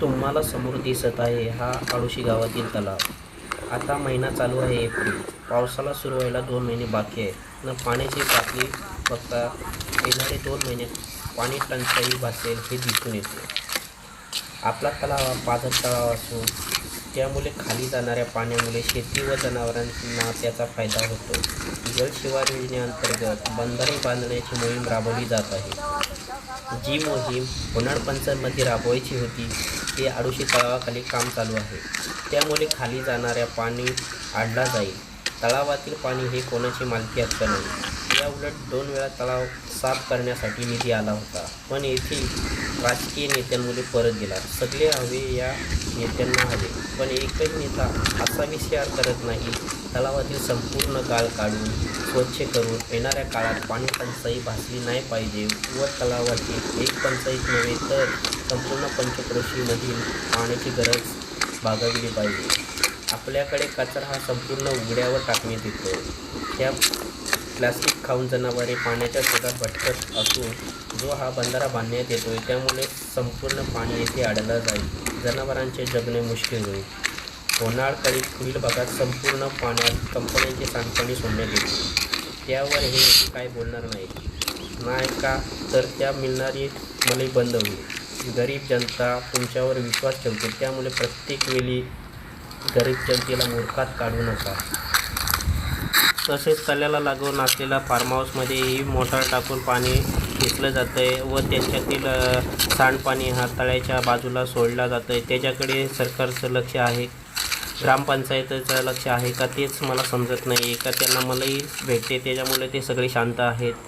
तुम्हाला समोर दिसत आहे हा आळुशी गावातील तलाव. आता महिना चालू आहे एप्रिल. पावसाला सुरू व्हायला दोन महिने बाकी आहे न पाण्याची पातळी बघता येणारे दोन महिने पाणी टंचाई भासेल हे दिसून येते. आपला तलाव हा पाझर तलाव असून त्यामुळे खाली जाणाऱ्या पाण्यामुळे शेती व जनावरांना त्याचा फायदा होतो. जलशिवार योजनेअंतर्गत बंधारे बांधण्याची मोहीम राबवली जात आहे. जी मोहीम होणार राबवायची होती ती आडोशी तलावाखाली काम चालू आहे. त्यामुळे खाली जाणाऱ्या पाणी आडला जाईल. तलावातील पाणी हे कोणाची मालकी हक्क नाही. या उलट दोन वेळा तलाव साफ करण्यासाठी निधी आला होता. पण येथील राजकीय नेत्यांमुळे परत गेला. सगळे हवे या नेत्यांना हवे. पण एकच नेता असा विचार करत नाही तलावातील संपूर्ण गाळ काढून स्वच्छ करून येणाऱ्या काळात पाणी टंचाई भासली नाही पाहिजे व तलावाची एक पंचायत नव्हे तर संपूर्ण पंचक्रोशीमधील पाण्याची गरज भागवली पाहिजे. आपल्याकडे कचरा हा संपूर्ण उघड्यावर टाकण्यात येतो. त्या प्लास्टिक खाऊन जनावरे पाण्याच्या शोधात भटकत असून जो हा बंधारा बांधण्यात येतो आहे त्यामुळे संपूर्ण पाणी येथे अडलं जाईल. जनावरांचे जगणे मुश्किल होईल. होणाळकडील पुढील भागात संपूर्ण पाण्यात कंपन्यांचे सांडपाणी सोडण्यात येते त्यावर हे काय बोलणार नाही. नाही का? तर त्या मिळणारी मलई बंद होईल. गरीब जनता तुमच्यावर विश्वास ठेवते. त्यामुळे प्रत्येक वेळी गरीब जनतेला मूर्खात काढू नका. तसेच तल्याला लागून असलेल्या फार्म हाऊसमध्येही मोटार टाकून पाणी घेतलं जातं आहे व त्याच्यातील सांडपाणी हा तळ्याच्या बाजूला सोडला जातं आहे त्याच्याकडे सरकारचं लक्ष आहे. ग्रामपंचायतीचं लक्ष आहे का तेच मला समजत नाही आहे का त्यांना मलाही भेटते त्याच्यामुळे ते सगळे शांत आहेत.